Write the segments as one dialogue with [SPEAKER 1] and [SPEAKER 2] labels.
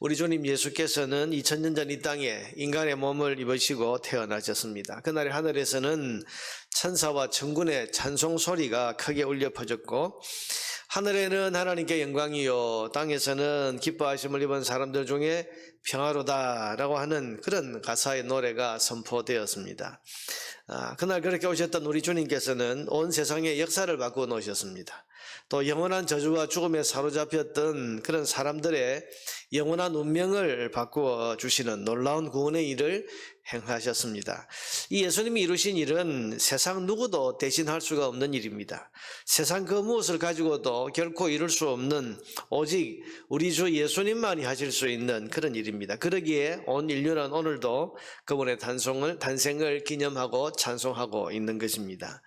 [SPEAKER 1] 우리 주님 예수께서는 2000년 전 이 땅에 인간의 몸을 입으시고 태어나셨습니다. 그날에 하늘에서는 천사와 천군의 찬송 소리가 크게 울려 퍼졌고 하늘에는 하나님께 영광이요 땅에서는 기뻐하심을 입은 사람들 중에 평화로다라고 하는 그런 가사의 노래가 선포되었습니다. 아, 그날 그렇게 오셨던 우리 주님께서는 온 세상의 역사를 바꾸어 놓으셨습니다. 또 영원한 저주와 죽음에 사로잡혔던 그런 사람들의 영원한 운명을 바꾸어 주시는 놀라운 구원의 일을 행하셨습니다. 이 예수님이 이루신 일은 세상 누구도 대신할 수가 없는 일입니다. 세상 그 무엇을 가지고도 결코 이룰 수 없는 오직 우리 주 예수님만이 하실 수 있는 그런 일입니다. 그러기에 온 인류는 오늘도 그분의 단송을, 탄생을 기념하고 찬송하고 있는 것입니다.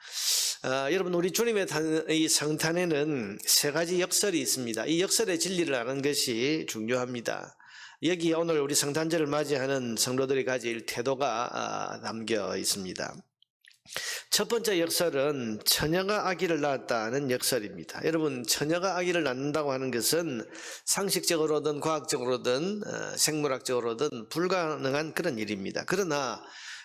[SPEAKER 1] 아, 여러분 우리 주님의 단, 이 성탄에는 세 가지 역설이 있습니다. 이 역설의 진리를 아는 것이 중요합니다. 여기 오늘 우리 성탄절을 맞이하는 성도들이 가질 태도가 아, 담겨 있습니다. 첫 번째 역설은 처녀가 아기를 낳았다는 역설입니다. 여러분 처녀가 아기를 낳는다고 하는 것은 상식적으로든 과학적으로든 어, 생물학적으로든 불가능한 그런 일입니다. 그러나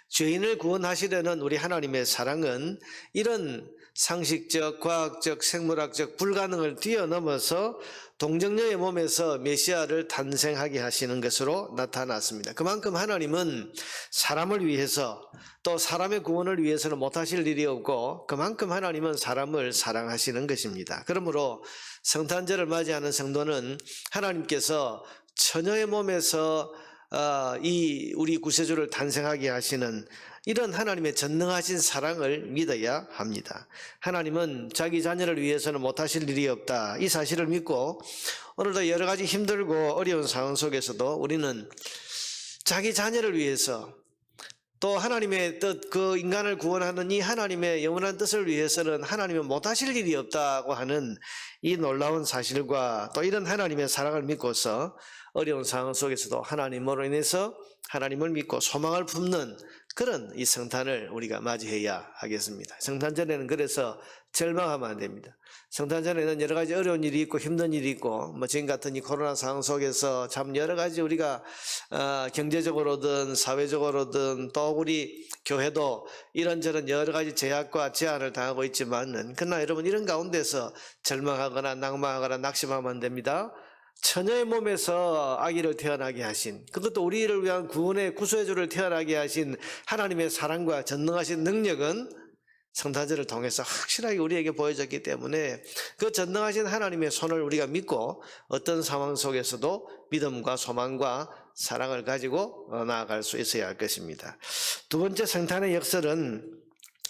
[SPEAKER 1] 죄인을 구원하시려는 우리 하나님의 사랑은 이런 상식적, 과학적, 생물학적 불가능을 뛰어넘어서 동정녀의 몸에서 메시아를 탄생하게 하시는 것으로 나타났습니다. 그만큼 하나님은 사람을 위해서 또 사람의 구원을 위해서는 못하실 일이 없고 그만큼 하나님은 사람을 사랑하시는 것입니다. 그러므로 성탄절을 맞이하는 성도는 하나님께서 처녀의 몸에서 어, 이 우리 구세주를 탄생하게 하시는 이런 하나님의 전능하신 사랑을 믿어야 합니다. 하나님은 자기 자녀를 위해서는 못하실 일이 없다. 이 사실을 믿고 오늘도 여러 가지 힘들고 어려운 상황 속에서도 우리는 자기 자녀를 위해서 또 하나님의 뜻, 그 인간을 구원하는 이 하나님의 영원한 뜻을 위해서는 하나님은 못하실 일이 없다고 하는 이 놀라운 사실과 또 이런 하나님의 사랑을 믿고서 어려운 상황 속에서도 하나님으로 인해서 하나님을 믿고 소망을 품는 그런 이 성탄을 우리가 맞이해야 하겠습니다. 성탄 전에는 그래서 절망하면 안 됩니다. 성탄 전에는 여러 가지 어려운 일이 있고 힘든 일이 있고 뭐 지금 같은 이 코로나 상황 속에서 참 여러 가지 우리가 어, 경제적으로든 사회적으로든 또 우리 교회도 이런저런 여러 가지 제약과 제한을 당하고 있지만은 그러나 여러분 이런 가운데서 절망하거나 낭망하거나 낙심하면 안 됩니다. 처녀의 몸에서 아기를 태어나게 하신 그것도 우리를 위한 구원의 구소의 주를 태어나게 하신 하나님의 사랑과 전능하신 능력은 성탄절을 통해서 확실하게 우리에게 보여졌기 때문에 그 전능하신 하나님의 손을 우리가 믿고 어떤 상황 속에서도 믿음과 소망과 사랑을 가지고 나아갈 수 있어야 할 것입니다. 두 번째 성탄의 역설은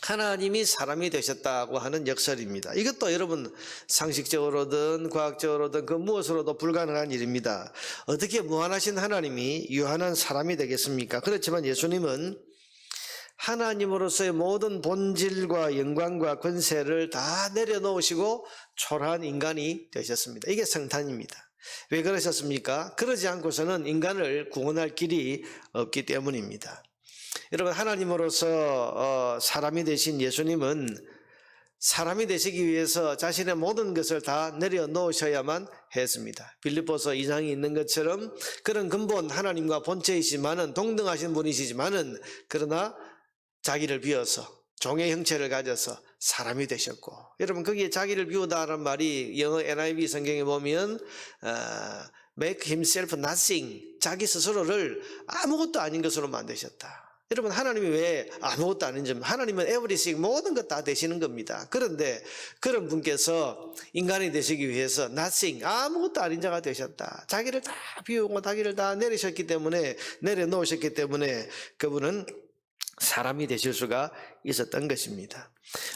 [SPEAKER 1] 하나님이 사람이 되셨다고 하는 역설입니다. 이것도 여러분 상식적으로든 과학적으로든 그 무엇으로도 불가능한 일입니다. 어떻게 무한하신 하나님이 유한한 사람이 되겠습니까? 그렇지만 예수님은 하나님으로서의 모든 본질과 영광과 권세를 다 내려놓으시고 초라한 인간이 되셨습니다. 이게 성탄입니다. 왜 그러셨습니까? 그러지 않고서는 인간을 구원할 길이 없기 때문입니다. 여러분 하나님으로서 어, 사람이 되신 예수님은 사람이 되시기 위해서 자신의 모든 것을 다 내려놓으셔야만 했습니다. 빌립보서 2장이 있는 것처럼 그런 근본 하나님과 본체이시만은 동등하신 분이시지만은 그러나 자기를 비워서 종의 형체를 가져서 사람이 되셨고 여러분 거기에 자기를 비우다라는 말이 영어 NIV 성경에 보면 어, make himself nothing 자기 스스로를 아무것도 아닌 것으로 만드셨다. 여러분 하나님이 왜 아무것도 아닌 점 하나님은 everything 모든 것 다 되시는 겁니다. 그런데 그런 분께서 인간이 되시기 위해서 nothing 아무것도 아닌 자가 되셨다. 자기를 다 비우고 자기를 다 내리셨기 때문에 내려놓으셨기 때문에 그분은 사람이 되실 수가 있었던 것입니다.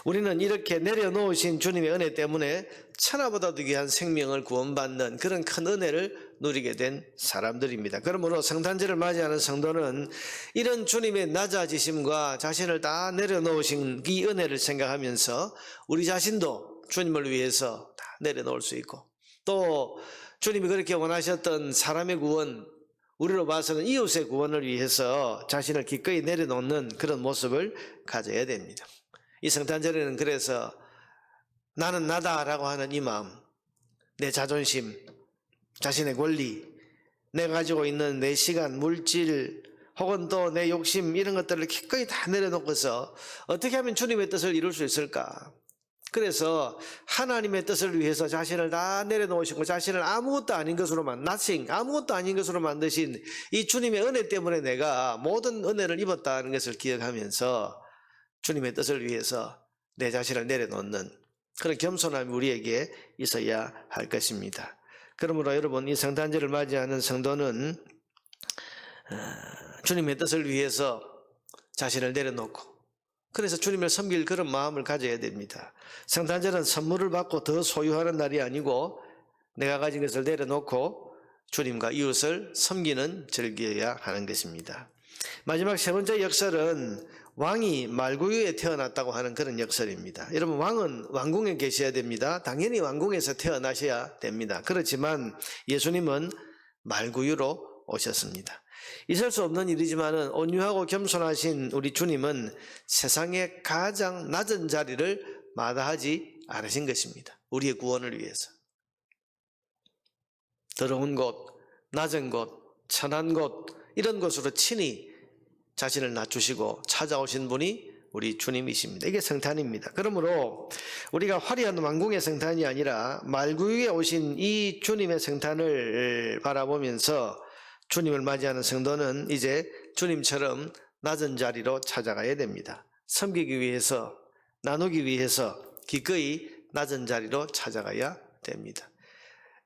[SPEAKER 1] 우리는 이렇게 내려놓으신 주님의 은혜 때문에 천하보다도 귀한 생명을 구원받는 그런 큰 은혜를 누리게 된 사람들입니다. 그러므로 성탄절을 맞이하는 성도는 이런 주님의 낮아지심과 자신을 다 내려놓으신 이 은혜를 생각하면서 우리 자신도 주님을 위해서 다 내려놓을 수 있고 또 주님이 그렇게 원하셨던 사람의 구원 우리로 봐서는 이웃의 구원을 위해서 자신을 기꺼이 내려놓는 그런 모습을 가져야 됩니다. 이 성탄절에는 그래서 나는 나다라고 하는 이 마음, 내 자존심, 자신의 권리, 내가 가지고 있는 내 시간, 물질, 혹은 또 내 욕심 이런 것들을 기꺼이 다 내려놓고서 어떻게 하면 주님의 뜻을 이룰 수 있을까? 그래서 하나님의 뜻을 위해서 자신을 다 내려놓으시고 자신을 아무것도 아닌 것으로만 nothing 아무것도 아닌 것으로 만드신 이 주님의 은혜 때문에 내가 모든 은혜를 입었다는 것을 기억하면서 주님의 뜻을 위해서 내 자신을 내려놓는 그런 겸손함이 우리에게 있어야 할 것입니다. 그러므로 여러분 이 성탄절을 맞이하는 성도는 어, 주님의 뜻을 위해서 자신을 내려놓고 그래서 주님을 섬길 그런 마음을 가져야 됩니다. 성탄절은 선물을 받고 더 소유하는 날이 아니고 내가 가진 것을 내려놓고 주님과 이웃을 섬기는 절기여야 하는 것입니다. 마지막 세 번째 역설은 왕이 말구유에 태어났다고 하는 그런 역설입니다. 여러분 왕은 왕궁에 계셔야 됩니다. 당연히 왕궁에서 태어나셔야 됩니다. 그렇지만 예수님은 말구유로 오셨습니다. 있을 수 없는 일이지만은 온유하고 겸손하신 우리 주님은 세상의 가장 낮은 자리를 마다하지 않으신 것입니다. 우리의 구원을 위해서. 더러운 곳, 낮은 곳, 천한 곳, 이런 곳으로 친히 자신을 낮추시고 찾아오신 분이 우리 주님이십니다. 이게 성탄입니다. 그러므로 우리가 화려한 왕궁의 성탄이 아니라 말구유에 오신 이 주님의 성탄을 바라보면서 주님을 맞이하는 성도는 이제 주님처럼 낮은 자리로 찾아가야 됩니다. 섬기기 위해서, 나누기 위해서 기꺼이 낮은 자리로 찾아가야 됩니다.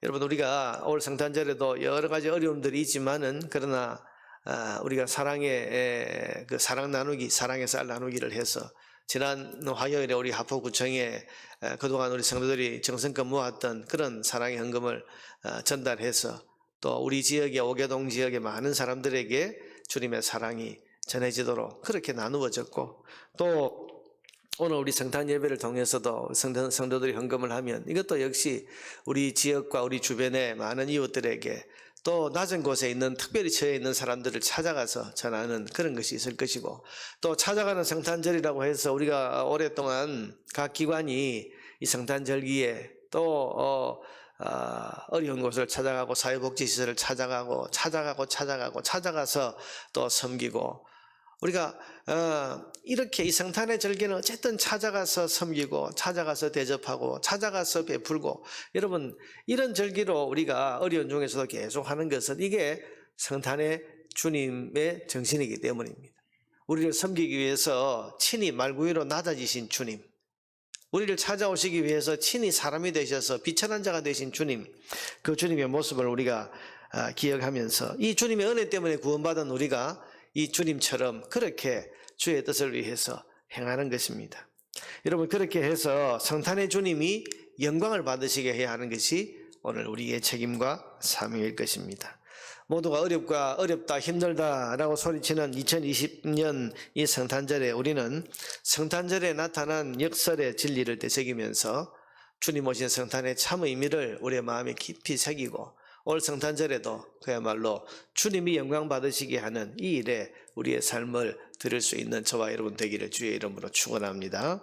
[SPEAKER 1] 여러분, 우리가 올 성탄절에도 여러 가지 어려움들이 있지만은, 그러나, 아, 우리가 사랑의, 그 사랑 나누기, 사랑의 쌀 나누기를 해서, 지난 화요일에 우리 하포구청에 그동안 우리 성도들이 정성껏 모았던 그런 사랑의 헌금을 어, 전달해서 또 우리 지역의 오개동 지역의 많은 사람들에게 주님의 사랑이 전해지도록 그렇게 나누어졌고 또 오늘 우리 성탄 예배를 통해서도 성도, 성도들이 헌금을 하면 이것도 역시 우리 지역과 우리 주변의 많은 이웃들에게 또 낮은 곳에 있는 특별히 처해 있는 사람들을 찾아가서 전하는 그런 것이 있을 것이고 또 찾아가는 성탄절이라고 해서 우리가 오랫동안 각 기관이 이 성탄절기에 또 어, 아, 어려운 곳을 찾아가고 사회복지시설을 찾아가고 찾아가고 찾아가고 찾아가서 또 섬기고 우리가 어, 이렇게 이 성탄의 절기는 어쨌든 찾아가서 섬기고 찾아가서 대접하고 찾아가서 베풀고 여러분 이런 절기로 우리가 어려운 중에서도 계속 하는 것은 이게 성탄의 주님의 정신이기 때문입니다. 우리를 섬기기 위해서 친히 말구이로 낮아지신 주님 우리를 찾아오시기 위해서 친히 사람이 되셔서 비천한 자가 되신 주님, 그 주님의 모습을 우리가 아, 기억하면서 이 주님의 은혜 때문에 구원받은 우리가 이 주님처럼 그렇게 주의 뜻을 위해서 행하는 것입니다. 여러분 그렇게 해서 성탄의 주님이 영광을 받으시게 해야 하는 것이 오늘 우리의 책임과 사명일 것입니다. 모두가 어렵과 어렵다 힘들다라고 소리치는 2020년 이 성탄절에 우리는 성탄절에 나타난 역설의 진리를 되새기면서 주님 오신 성탄의 참 의미를 우리의 마음에 깊이 새기고 올 성탄절에도 그야말로 주님이 영광 받으시게 하는 이 일에 우리의 삶을 들을 수 있는 저와 여러분 되기를 주의 이름으로 축원합니다.